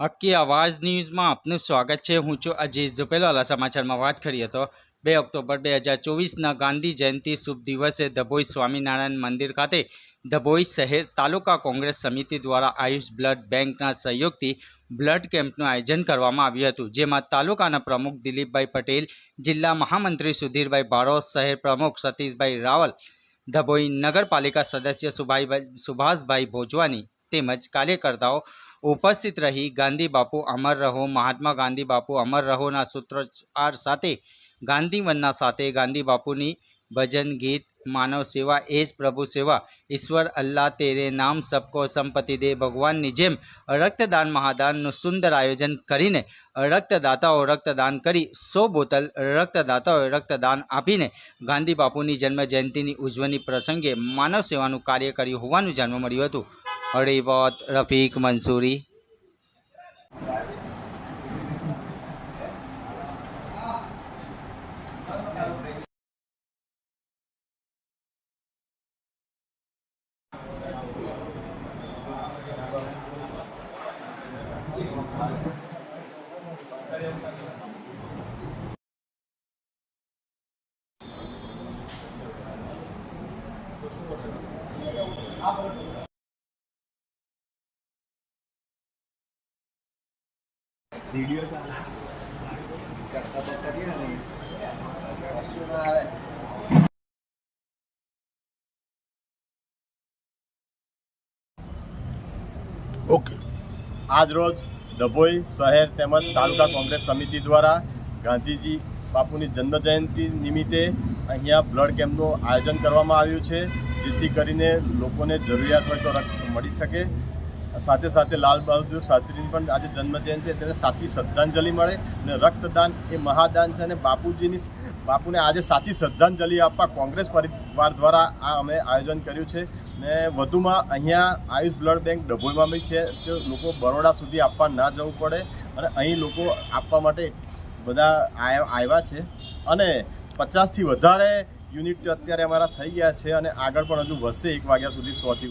આપકી અવાજ ન્યૂઝમાં આપનું સ્વાગત છે. હું છું અજીત ઝુપેલાલા સમાચારમાં વાત કરીએ તો બે ઓક્ટોબર બે હજાર ચોવીસના ગાંધી જયંતિ શુભ દિવસે ધભોઈ સ્વામિનારાયણ મંદિર ખાતે ધભોઈ શહેર તાલુકા કોંગ્રેસ સમિતિ દ્વારા આયુષ બ્લડ બેંકના સહયોગથી બ્લડ કેમ્પનું આયોજન કરવામાં આવ્યું હતું, જેમાં તાલુકાના પ્રમુખ દિલીપભાઈ પટેલ, જિલ્લા મહામંત્રી સુધીરભાઈ ભારોસ શહેર પ્રમુખ સતીશભાઈ રાવલ, ધભોઈ નગરપાલિકા સદસ્ય સુભાઈભાઈ સુભાષભાઈ ભોજવાની તેમજ કાર્યકર્તાઓ ઉપસ્થિત રહી ગાંધી બાપુ અમર રહો, મહાત્મા ગાંધી બાપુ અમર રહોના સૂત્રોચ્ચાર સાથે ગાંધીવનના સાથે ગાંધી બાપુની ભજન, ગીત, માનવ સેવા, એ જ પ્રભુ સેવા, ઈશ્વર અલ્લાહ તેરે નામ સબકો સંપત્તિ દે, ભગવાનની જેમ રક્તદાન મહાદાનનું સુંદર આયોજન કરીને રક્તદાતાઓ રક્તદાન કરી સો બોતલ રક્તદાતાઓએ રક્તદાન આપીને ગાંધી બાપુની જન્મ જયંતિની ઉજવણી પ્રસંગે માનવ સેવાનું કાર્ય કર્યું હોવાનું જાણવા મળ્યું હતું. और ये बात रफ़ीक मंसूरी। आप તો કરીએ ને આવે ઓકે આજરોજ ડભોઈ શહેર તેમજ તાલુકા કોંગ્રેસ સમિતિ દ્વારા ગાંધીજી બાપુની જન્મજયંતિ નિમિત્તે અહીંયા બ્લડ કેમ્પનું આયોજન કરવામાં આવ્યું છે, જેથી કરીને લોકોને જરૂરિયાત હોય તો રક્ત મળી શકે. સાથે સાથે લાલ બહાદુર શાસ્ત્રીની પણ આજે જન્મજયંતિ છે. તેને સાચી શ્રદ્ધાંજલિ મળે અને રક્તદાન એ મહાદાન છે અને બાપુજીની બાપુને આજે સાચી શ્રદ્ધાંજલિ આપવા કોંગ્રેસ પરિવાર દ્વારા આ અમે આયોજન કર્યું છે. ને વધુમાં અહીંયા આયુષ બ્લડ બેંક ડભોઈમાં બી છે. તો લોકો બરોડા સુધી આપવા ના જવું પડે અને અહીં લોકો આપવા માટે બધા આવ્યા છે. અને પચાસથી વધારે યુનિટ અત્યારે અમારા થઈ ગયા છે અને આગળ પણ હજુ વધશે એક વાગ્યા સુધી સોથી